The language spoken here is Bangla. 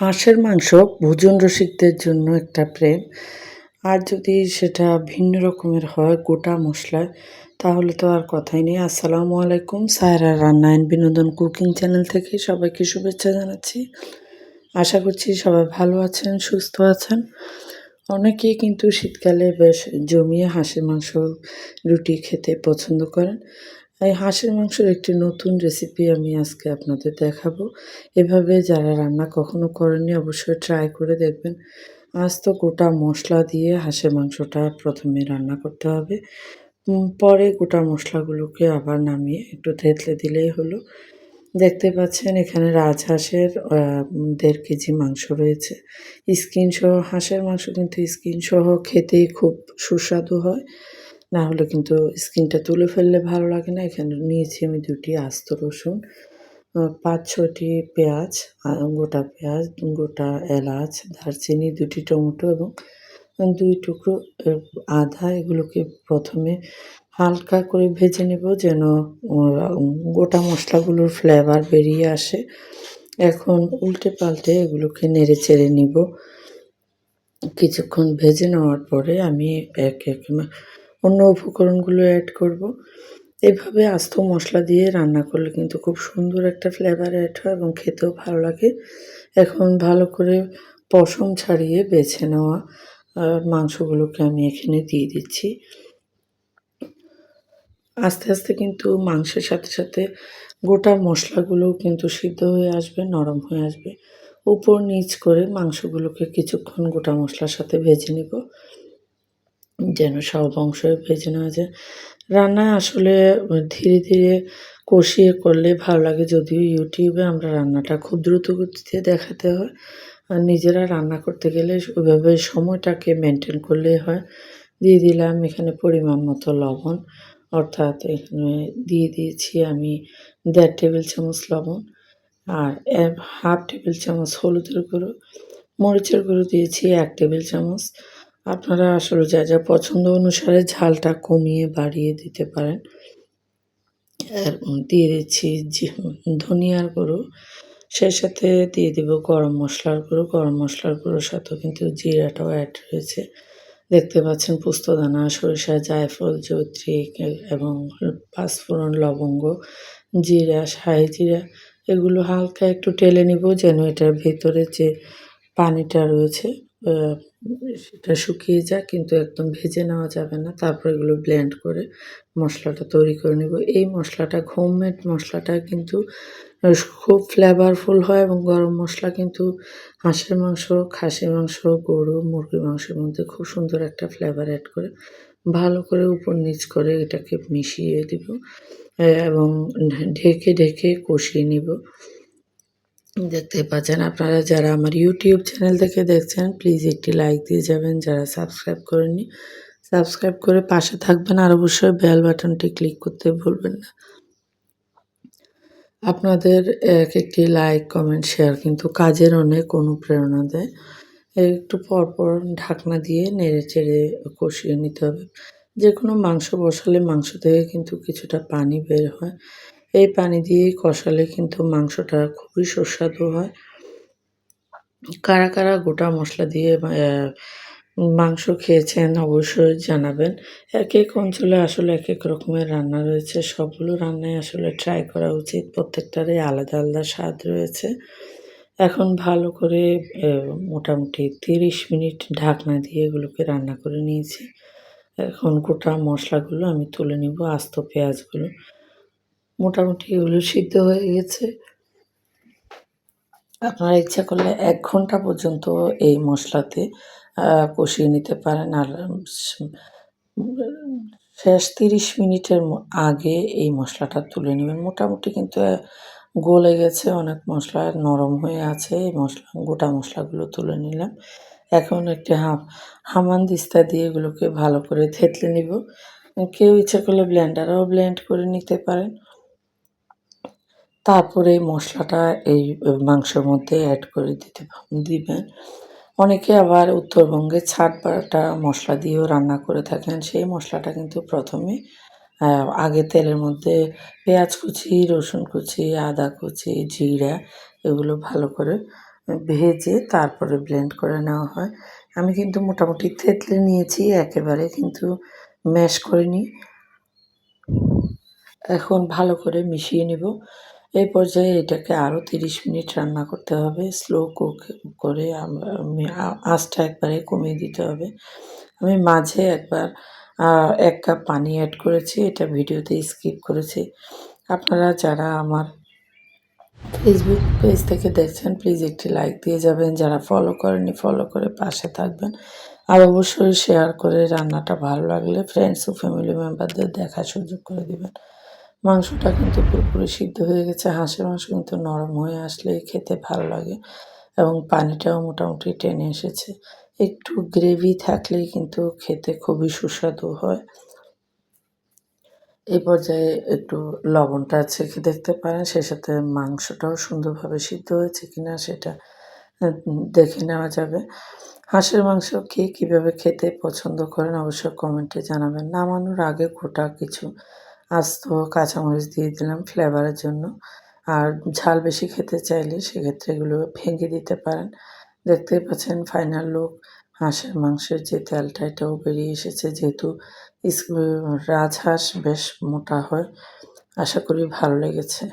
হাঁসের মাংস ভোজন রসিকদের জন্য একটা প্রেম। আর যদি সেটা ভিন্ন রকমের হয়, গোটা মশলায়, তাহলে তো আর কথাই নেই। আসসালামু আলাইকুম, সায়রা রান্না অ্যান্ড বিনোদন কুকিং চ্যানেল থেকে সবাইকে শুভেচ্ছা জানাচ্ছি। আশা করছি সবাই ভালো আছেন, সুস্থ আছেন। অনেকেই কিন্তু শীতকালে বেশ জমিয়ে হাঁসের মাংস রুটি খেতে পছন্দ করেন। এই হাঁসের মাংসের একটি নতুন রেসিপি আমি আজকে আপনাদের দেখাবো। এভাবে যারা রান্না কখনো করেননি অবশ্যই ট্রাই করে দেখবেন। আজ তো গোটা মশলা দিয়ে হাঁসের মাংসটা প্রথমে রান্না করতে হবে। পরে গোটা মশলাগুলোকে আবার নামিয়ে একটু থেতলে দিলেই হলো। দেখতে পাচ্ছেন এখানে রাজহাঁসের দেড় কেজি মাংস রয়েছে। স্কিন সহ হাঁসের মাংস কিন্তু স্কিন সহ খেতেই খুব সুস্বাদু হয়। না হলে কিন্তু স্কিনটা তুলে ফেললে ভালো লাগে না। এখানে নিয়েছি আমি দুটি আস্ত রসুন পাঁচ ছটি পেঁয়াজ গোটা পেঁয়াজ, গোটা এলাচ, দারচিনি, দুটি টমেটো এবং দুই টুকরো আদা এগুলোকে প্রথমে হালকা করে ভেজে নেব যেন গোটা মশলাগুলোর ফ্লেভার বেরিয়ে আসে। এখন উল্টে পাল্টে এগুলোকে নেড়ে চেড়ে নিব। কিছুক্ষণ ভেজে নেওয়ার পরে আমি এক এক অন্য উপকরণগুলো অ্যাড করব। এভাবে আস্ত মশলা দিয়ে রান্না করলে কিন্তু খুব সুন্দর একটা ফ্লেভার অ্যাড হয় এবং খেতেও ভালো লাগে। এখন ভালো করে পশম ছাড়িয়ে বেছে নেওয়া মাংসগুলোকে আমি এখানে দিয়ে দিচ্ছি। আস্তে আস্তে কিন্তু মাংসের সাথে সাথে গোটা মশলাগুলোও কিন্তু সিদ্ধ হয়ে আসবে, নরম হয়ে আসবে। উপর নিচ করে মাংসগুলোকে কিছুক্ষণ গোটা মশলার সাথে ভেজে নেব। যেন সব অংশ ভেজে নেওয়া যায় রান্না আসলে ধীরে ধীরে কষিয়ে করলে ভালো লাগে। যদিও ইউটিউবে আমরা রান্নাটা খুব দ্রুত গতিতে দেখাতে হয়। আর নিজেরা রান্না করতে গেলে ওইভাবে সময়টাকে মেনটেন করলে হয়। দিয়ে দিলাম এখানে পরিমাণ মতো লবণ। অর্থাৎ এখানে দিয়ে দিয়েছি আমি দেড় টেবিল চামচ লবণ আর হাফ টেবিল চামচ হলুদের গুঁড়ো। মরিচের গুঁড়ো দিয়েছি এক টেবিল চামচ। আপনারা আসলে যা যা পছন্দ অনুসারে ঝালটা কমিয়ে বাড়িয়ে দিতে পারেন। আর দিয়ে দিচ্ছি ধনিয়ার গুঁড়ো, সেই সাথে দিয়ে দেব গরম মশলার গুঁড়ো। গরম মশলার গুঁড়োর সাথেও কিন্তু জিরাটাও অ্যাড রয়েছে। দেখতে পাচ্ছেন পোস্তদানা, সরিষা, জায়ফল জৈত্রী এবং পাঁচফোড়ন লবঙ্গ, জিরা সাই জিরা, এগুলো হালকা একটু টেলে নিব যেন এটার ভেতরে যে পানিটা রয়েছে সেটা শুকিয়ে যায়, কিন্তু একদম ভেজে নেওয়া যাবে না। তারপর এগুলো ব্লেন্ড করে মশলাটা তৈরি করে নেব। এই মশলাটা হোমমেড মশলাটা কিন্তু খুব ফ্লেভারফুল হয় এবং গরম মশলা কিন্তু হাঁসের মাংস, খাসির মাংস, গরু, মুরগির মাংসের মধ্যে খুব সুন্দর একটা ফ্লেভার অ্যাড করে ভালো করে উপর নিচ করে এটাকে মিশিয়ে দিব এবং ঢেকে ঢেকে কষিয়ে নিব। দেখতে পাচ্ছেন আপনারা যারা আমার ইউটিউব চ্যানেল থেকে দেখছেন প্লিজ একটি লাইক দিয়ে যাবেন। যারা সাবস্ক্রাইব করেননি সাবস্ক্রাইব করে পাশে থাকবেন আর অবশ্যই বেল বাটনটি ক্লিক করতে ভুলবেন না। আপনাদের এক একটি লাইক কমেন্ট শেয়ার কিন্তু কাজের অনেক অনুপ্রেরণা দেয়। একটু পরপর ঢাকনা দিয়ে নেড়ে চেড়ে কষিয়ে নিতে হবে। যে কোনো মাংস বসালে মাংস থেকে কিন্তু কিছুটা পানি বের হয়। এই পানি দিয়ে কষালে কিন্তু মাংসটা খুবই সুস্বাদু হয়। কারা কারা গোটা মশলা দিয়ে মাংস খেয়েছেন অবশ্যই জানাবেন। এক এক অঞ্চলে আসলে এক এক রকমের রান্না রয়েছে। সবগুলো রান্নায় আসলে ট্রাই করা উচিত। প্রত্যেকটারই আলাদা আলাদা স্বাদ রয়েছে। এখন ভালো করে মোটামুটি তিরিশ মিনিট ঢাকনা দিয়ে এগুলোকে রান্না করে নিয়েছি। এখন গোটা মশলাগুলো আমি তুলে নিব, আস্ত পেঁয়াজগুলো। মোটামুটি এগুলো সিদ্ধ হয়ে গেছে। আপনারা ইচ্ছা করলে এক ঘণ্টা পর্যন্ত এই মশলাতে কষিয়ে নিতে পারেন। আর শেষ তিরিশ মিনিটের আগে এই মশলাটা তুলে নেবেন। মোটামুটি কিন্তু গলে গেছে অনেক মশলা, নরম হয়ে আছে। এই মশলা, গোটা মশলাগুলো তুলে নিলাম। এখন একটি হাম হামান দিস্তা দিয়ে এগুলোকে ভালো করে থেতলে নিব। কেউ ইচ্ছা করলে ব্লেন্ডারও ব্লেন্ড করে নিতে পারেন। তারপরে মশলাটা এই মাংসের মধ্যে অ্যাড করে দিতে, দিবেন। অনেকে আবার উত্তরবঙ্গে ছাট বাটা মশলা দিয়েও রান্না করে থাকেন। সেই মশলাটা কিন্তু প্রথমে আগে তেলের মধ্যে পেঁয়াজ কুচি, রসুন কুচি, আদা কুচি, জিরা এগুলো ভালো করে ভেজে তারপরে ব্লেন্ড করে নেওয়া হয়। আমি কিন্তু মোটামুটি থেতলে নিয়েছি, একেবারে কিন্তু ম্যাশ করিনি। এখন ভালো করে মিশিয়ে নিব। এই পর্যায়ে এটাকে আরও তিরিশ মিনিট রান্না করতে হবে। স্লো কুক করে আঁচটা একবারে কমিয়ে দিতে হবে। আমি মাঝে একবার এক কাপ পানি অ্যাড করেছি, এটা ভিডিওতে স্কিপ করেছি। আপনারা যারা আমার ফেসবুক পেজ থেকে দেখছেন প্লিজ একটি লাইক দিয়ে যাবেন। যারা ফলো করেনি ফলো করে পাশে থাকবেন। আর অবশ্যই শেয়ার করে রান্নাটা ভালো লাগলে ফ্রেন্ডস ও ফ্যামিলি মেম্বারদের দেখার সুযোগ করে দিবেন। মাংসটা কিন্তু পুরোপুরি সিদ্ধ হয়ে গেছে। হাঁসের মাংস কিন্তু নরম হয়ে আসলেই খেতে ভালো লাগে এবং পানিটাও মোটামুটি টেনে এসেছে। একটু গ্রেভি থাকলেই কিন্তু খেতে খুবই সুস্বাদু হয়। এই পর্যায়ে একটু লবণটা চেখে দেখতে পারেন? সেই সাথে মাংসটাও সুন্দরভাবে সিদ্ধ হয়েছে কিনা সেটা দেখে নেওয়া যাবে। হাঁসের মাংস কে কীভাবে খেতে পছন্দ করেন অবশ্যই কমেন্টে জানাবেন। নামানোর আগে গোটা কিছু আস্ত কাঁচামরিচ দিয়ে দিলাম ফ্লেভারের জন্য। আর ঝাল বেশি খেতে চাইলে সেক্ষেত্রে এগুলো ভেঙে দিতে পারেন। দেখতেই পাচ্ছেন ফাইনাল লুক হাঁসের মাংসের যে তেলটা, এটাও বেরিয়ে এসেছে। যেহেতু রাজহাঁস বেশ মোটা হয়, আশা করি ভালো লেগেছে।